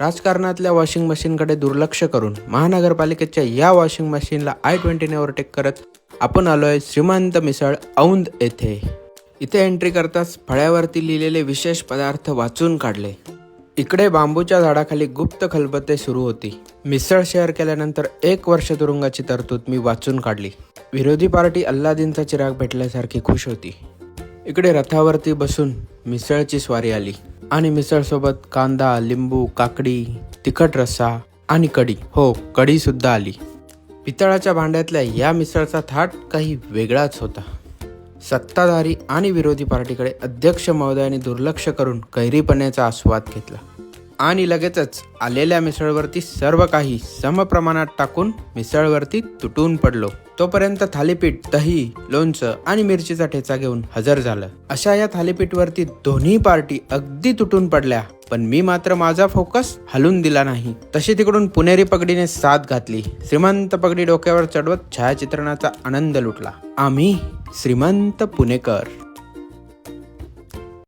राजकारणातल्या वॉशिंग मशीनकडे दुर्लक्ष करून महानगरपालिकेच्या या वॉशिंग मशीनला आय ट्वेंटीने ओव्हरटेक करत आपण आलोय श्रीमंत मिसळ औंद येथे. इथे एंट्री करताच फळ्यावरती लिहिलेले विशेष पदार्थ वाचून काढले. इकडे बांबूच्या झाडाखाली गुप्त खलबते सुरू होती. मिसळ शेअर केल्यानंतर एक वर्ष तुरुंगाची तरतूद मी वाचून काढली. विरोधी पार्टी अल्लादीनचा चिराग भेटल्यासारखी खुश होती. इकडे रथावरती बसून मिसळची स्वारी आली. आणि मिसळसोबत कांदा लिंबू काकडी तिखट रस्सा आणि कढी. हो कढी सुद्धा आली. पितळाच्या भांड्यातल्या या मिसळचा थाट काही वेगळाच होता. सत्ताधारी आणि विरोधी पार्टीकडे अध्यक्ष महोदयाने दुर्लक्ष करून कैरीपण्याचा आस्वाद घेतला. आणि लगेचच आलेल्या मिसळवरती सर्व काही समप्रमाणात टाकून मिसळवरती तुटून पडलो. तोपर्यंत थालीपीठ दही लोणचं आणि मिरचीचा ठेचा घेऊन हजर झालं. अशा या थालीपीठवरती दोन्ही पार्टी अगदी तुटून पडल्या पण मी मात्र माझा फोकस हलून दिला नाही. तशी तिकडून पुणेरी पगडीने साथ घातली. श्रीमंत पगडी डोक्यावर चढवत छायाचित्रणाचा आनंद लुटला. आम्ही श्रीमंत पुणेकर.